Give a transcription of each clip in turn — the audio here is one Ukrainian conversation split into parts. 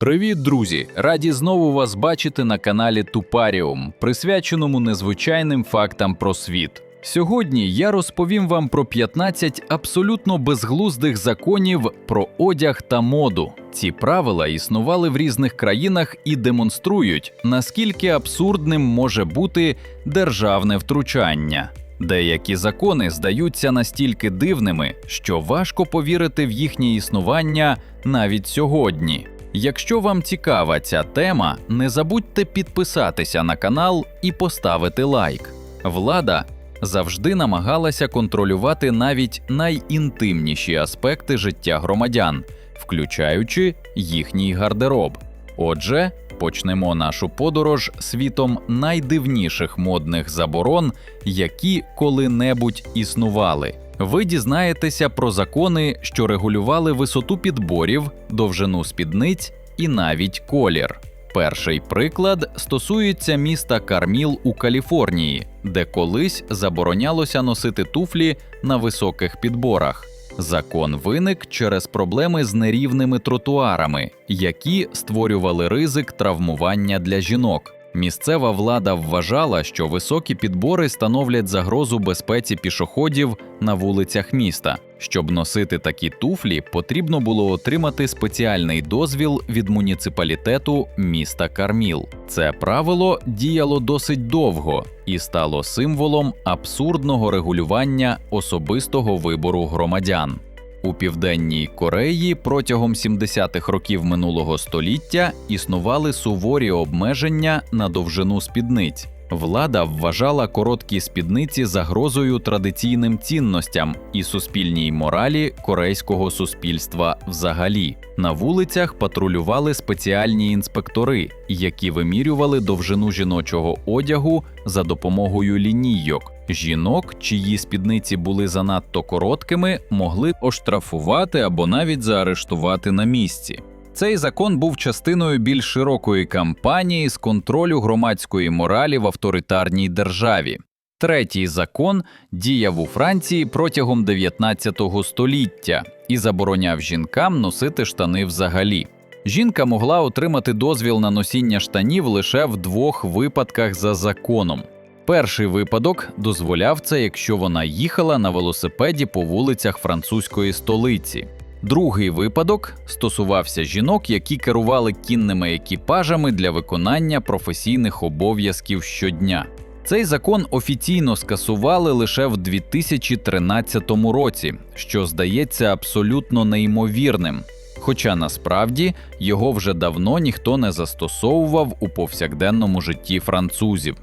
Привіт, друзі! Раді знову вас бачити на каналі Тупаріум, присвяченому незвичайним фактам про світ. Сьогодні я розповім вам про 15 абсолютно безглуздих законів про одяг та моду. Ці правила існували в різних країнах і демонструють, наскільки абсурдним може бути державне втручання. Деякі закони здаються настільки дивними, що важко повірити в їхнє існування навіть сьогодні. Якщо вам цікава ця тема, не забудьте підписатися на канал і поставити лайк. Влада завжди намагалася контролювати навіть найінтимніші аспекти життя громадян, включаючи їхній гардероб. Отже, почнемо нашу подорож світом найдивніших модних заборон, які коли-небудь існували. Ви дізнаєтеся про закони, що регулювали висоту підборів, довжину спідниць і навіть колір. Перший приклад стосується міста Карміл у Каліфорнії, де колись заборонялося носити туфлі на високих підборах. Закон виник через проблеми з нерівними тротуарами, які створювали ризик травмування для жінок. Місцева влада вважала, що високі підбори становлять загрозу безпеці пішоходів на вулицях міста. Щоб носити такі туфлі, потрібно було отримати спеціальний дозвіл від муніципалітету міста Карміл. Це правило діяло досить довго і стало символом абсурдного регулювання особистого вибору громадян. У південній Кореї протягом 70-х років минулого століття існували суворі обмеження на довжину спідниць. Влада вважала короткі спідниці загрозою традиційним цінностям і суспільній моралі корейського суспільства взагалі. На вулицях патрулювали спеціальні інспектори, які вимірювали довжину жіночого одягу за допомогою лінійок. Жінок, чиї спідниці були занадто короткими, могли оштрафувати або навіть заарештувати на місці. Цей закон був частиною більш широкої кампанії з контролю громадської моралі в авторитарній державі. Третій закон діяв у Франції протягом 19 століття і забороняв жінкам носити штани взагалі. Жінка могла отримати дозвіл на носіння штанів лише в двох випадках за законом. Перший випадок дозволяв це, якщо вона їхала на велосипеді по вулицях французької столиці. Другий випадок стосувався жінок, які керували кінними екіпажами для виконання професійних обов'язків щодня. Цей закон офіційно скасували лише в 2013 році, що здається абсолютно неймовірним. Хоча насправді його вже давно ніхто не застосовував у повсякденному житті французів.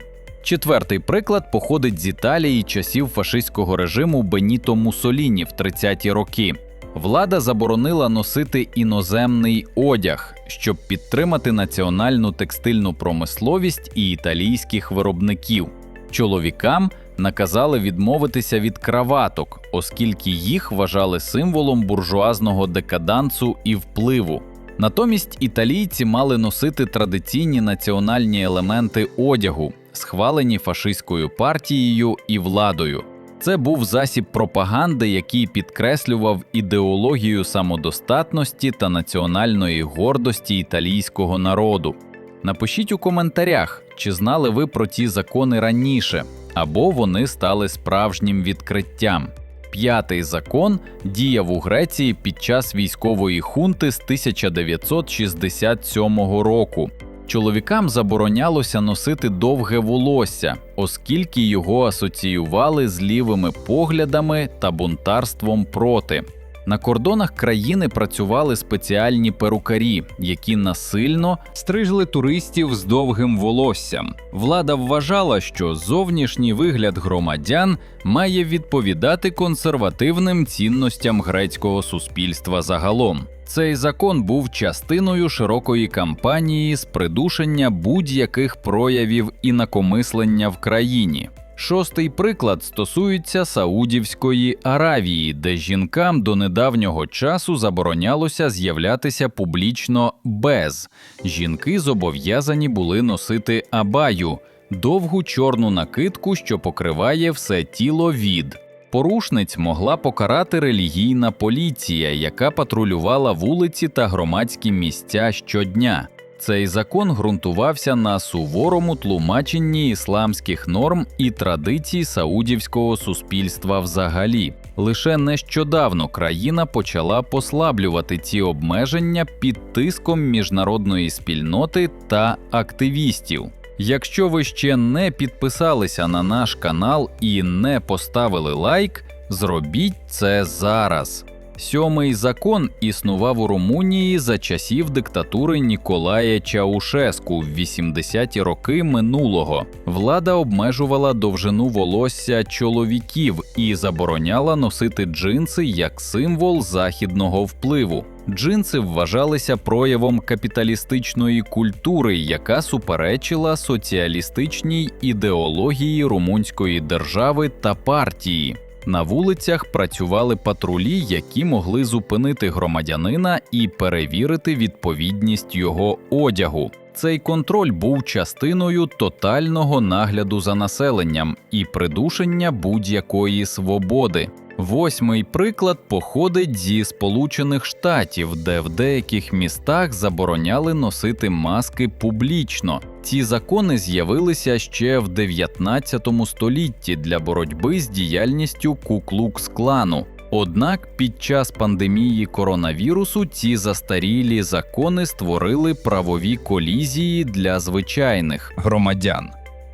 Четвертий приклад походить з Італії часів фашистського режиму Беніто Муссоліні в 30-ті роки. Влада заборонила носити іноземний одяг, щоб підтримати національну текстильну промисловість і італійських виробників. Чоловікам наказали відмовитися від краваток, оскільки їх вважали символом буржуазного декадансу і впливу. Натомість італійці мали носити традиційні національні елементи одягу, схвалені фашистською партією і владою. Це був засіб пропаганди, який підкреслював ідеологію самодостатності та національної гордості італійського народу. Напишіть у коментарях, чи знали ви про ті закони раніше, або вони стали справжнім відкриттям. П'ятий закон діяв у Греції під час військової хунти з 1967 року. Чоловікам заборонялося носити довге волосся, оскільки його асоціювали з лівими поглядами та бунтарством проти. На кордонах країни працювали спеціальні перукарі, які насильно стрижли туристів з довгим волоссям. Влада вважала, що зовнішній вигляд громадян має відповідати консервативним цінностям грецького суспільства загалом. Цей закон був частиною широкої кампанії з придушення будь-яких проявів інакомислення в країні. Шостий приклад стосується Саудівської Аравії, де жінкам до недавнього часу заборонялося з'являтися публічно без. Жінки зобов'язані були носити абаю довгу чорну накидку, що покриває все тіло від порушниць могла покарати релігійна поліція, яка патрулювала вулиці та громадські місця щодня. Цей закон ґрунтувався на суворому тлумаченні ісламських норм і традицій саудівського суспільства взагалі. Лише нещодавно країна почала послаблювати ці обмеження під тиском міжнародної спільноти та активістів. Якщо ви ще не підписалися на наш канал і не поставили лайк, зробіть це зараз. Сьомий закон існував у Румунії за часів диктатури Ніколая Чаушеску в 80-ті роки минулого. Влада обмежувала довжину волосся чоловіків і забороняла носити джинси як символ західного впливу. Джинси вважалися проявом капіталістичної культури, яка суперечила соціалістичній ідеології румунської держави та партії. На вулицях працювали патрулі, які могли зупинити громадянина і перевірити відповідність його одягу. Цей контроль був частиною тотального нагляду за населенням і придушення будь-якої свободи. Восьмий приклад походить зі Сполучених Штатів, де в деяких містах забороняли носити маски публічно. Ці закони з'явилися ще в 19 столітті для боротьби з діяльністю Куклукс-клану. Однак під час пандемії коронавірусу ці застарілі закони створили правові колізії для звичайних громадян.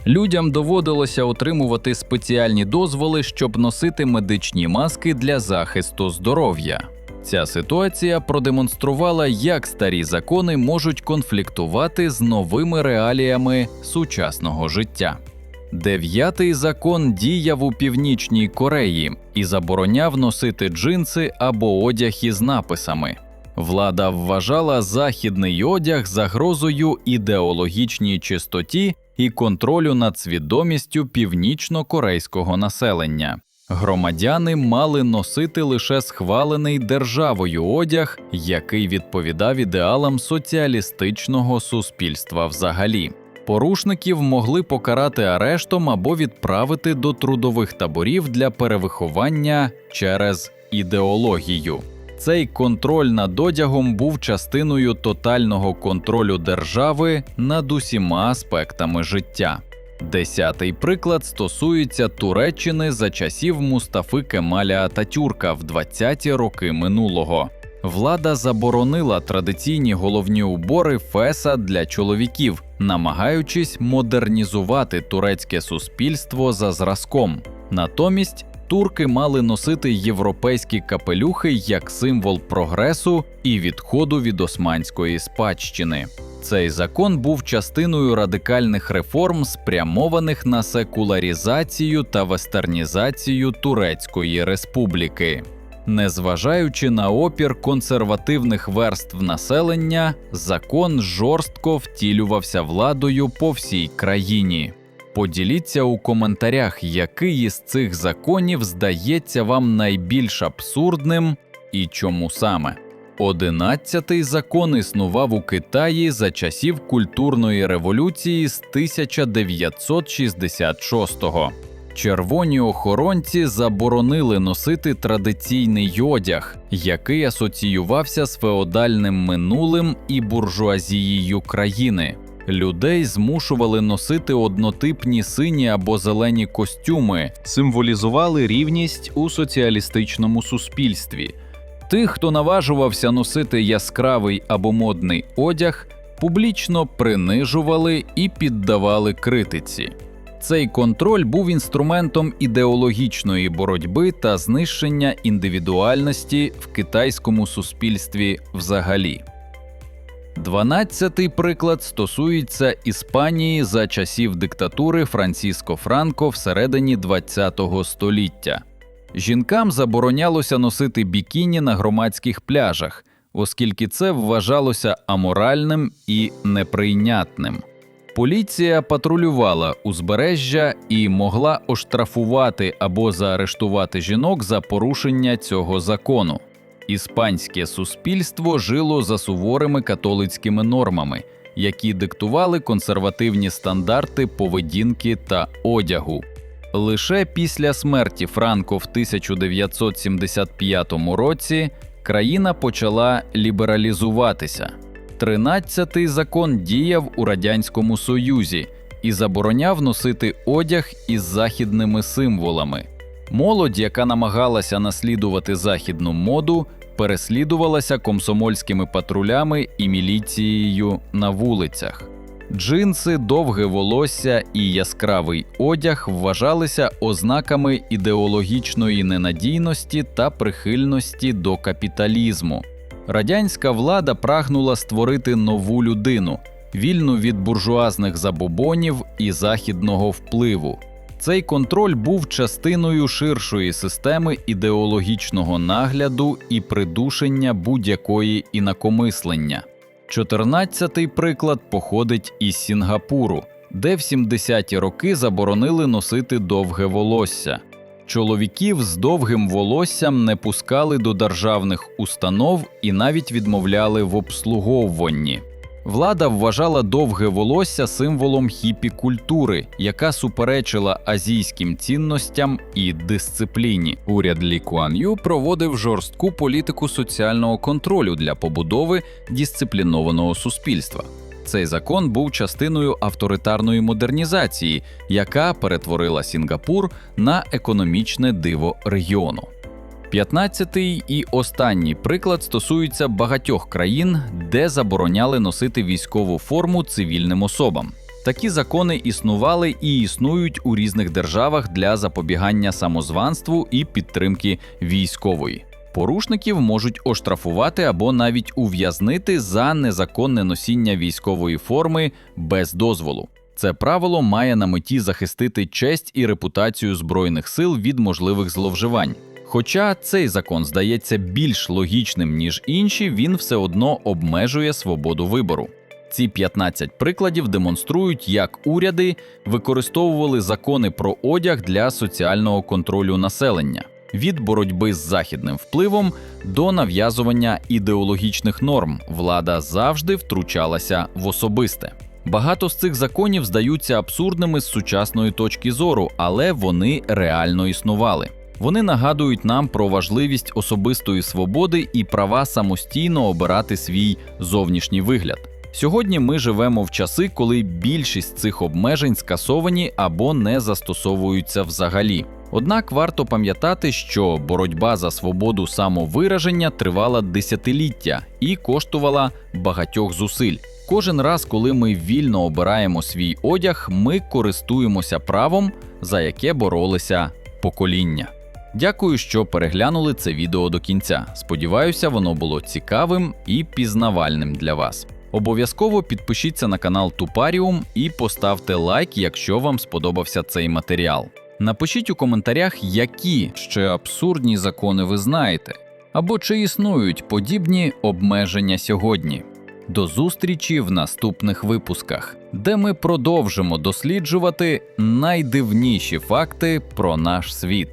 Людям доводилося отримувати спеціальні дозволи, щоб носити медичні маски для захисту здоров'я. Ця ситуація продемонструвала, як старі закони можуть конфліктувати з новими реаліями сучасного життя. Дев'ятий закон діяв у північній Кореї і забороняв носити джинси або одяг із написами. Влада вважала західний одяг загрозою ідеологічній чистоті і контролю над свідомістю північно-корейського населення. Громадяни мали носити лише схвалений державою одяг, який відповідав ідеалам соціалістичного суспільства взагалі. Порушників могли покарати арештом або відправити до трудових таборів для перевиховання через ідеологію. Цей контроль над одягом був частиною тотального контролю держави над усіма аспектами життя. Десятий приклад стосується Туреччини за часів Мустафи Кемаля Ататюрка в 20-ті роки минулого. Влада заборонила традиційні головні убори феса для чоловіків, намагаючись модернізувати турецьке суспільство за зразком. Натомість турки мали носити європейські капелюхи як символ прогресу і відходу від османської спадщини. Цей закон був частиною радикальних реформ, спрямованих на секуларізацію та вестернізацію Турецької республіки. Незважаючи на опір консервативних верств населення, закон жорстко втілювався владою по всій країні. Поділіться у коментарях, який із цих законів здається вам найбільш абсурдним і чому саме. Одинадцятий закон існував у Китаї за часів культурної революції з 1966-го. Червоні охоронці заборонили носити традиційний одяг, який асоціювався з феодальним минулим і буржуазією країни. Людей змушували носити однотипні сині або зелені костюми, символізували рівність у соціалістичному суспільстві. Тих, хто наважувався носити яскравий або модний одяг, публічно принижували і піддавали критиці. Цей контроль був інструментом ідеологічної боротьби та знищення індивідуальності в китайському суспільстві взагалі. Дванадцятий приклад стосується Іспанії за часів диктатури Франциско Франко всередині ХХ століття. Жінкам заборонялося носити бікіні на громадських пляжах, оскільки це вважалося аморальним і неприйнятним. Поліція патрулювала узбережжя і могла оштрафувати або заарештувати жінок за порушення цього закону. Іспанське суспільство жило за суворими католицькими нормами, які диктували консервативні стандарти поведінки та одягу. Лише після смерті Франко в 1975 році країна почала лібералізуватися. Тринадцятий закон діяв у Радянському Союзі і забороняв носити одяг із західними символами. Молодь, яка намагалася наслідувати західну моду, переслідувалася комсомольськими патрулями і міліцією на вулицях. Джинси, довге волосся і яскравий одяг вважалися ознаками ідеологічної ненадійності та прихильності до капіталізму. Радянська влада прагнула створити нову людину, вільну від буржуазних забобонів і західного впливу. Цей контроль був частиною ширшої системи ідеологічного нагляду і придушення будь-якої інакомислення. Чотирнадцятий приклад походить із Сінгапуру, де в 70-ті роки заборонили носити довге волосся. Чоловіків з довгим волоссям не пускали до державних установ і навіть відмовляли в обслуговуванні. Влада вважала довге волосся символом хіпі культури, яка суперечила азійським цінностям і дисципліні. Уряд Лі Куан Ю проводив жорстку політику соціального контролю для побудови дисциплінованого суспільства. Цей закон був частиною авторитарної модернізації, яка перетворила Сінгапур на економічне диво регіону. П'ятнадцятий і останній приклад стосується багатьох країн, де забороняли носити військову форму цивільним особам. Такі закони існували і існують у різних державах для запобігання самозванству і підтримки військової. Порушників можуть оштрафувати або навіть ув'язнити за незаконне носіння військової форми без дозволу. Це правило має на меті захистити честь і репутацію збройних сил від можливих зловживань. Хоча цей закон здається більш логічним, ніж інші, він все одно обмежує свободу вибору. Ці 15 прикладів демонструють, як уряди використовували закони про одяг для соціального контролю населення від боротьби з західним впливом до нав'язування ідеологічних норм. Влада завжди втручалася в особисте. Багато з цих законів здаються абсурдними з сучасної точки зору, але вони реально існували. Вони нагадують нам про важливість особистої свободи і права самостійно обирати свій зовнішній вигляд. Сьогодні ми живемо в часи, коли більшість цих обмежень скасовані або не застосовуються взагалі. Однак варто пам'ятати, що боротьба за свободу самовираження тривала десятиліття і коштувала багатьох зусиль. Кожен раз, коли ми вільно обираємо свій одяг, ми користуємося правом, за яке боролися покоління. Дякую, що переглянули це відео до кінця. Сподіваюся, воно було цікавим і пізнавальним для вас. Обов'язково підпишіться на канал Тупаріум і поставте лайк, якщо вам сподобався цей матеріал. Напишіть у коментарях, які ще абсурдні закони ви знаєте, або чи існують подібні обмеження сьогодні. До зустрічі в наступних випусках, де ми продовжимо досліджувати найдивніші факти про наш світ.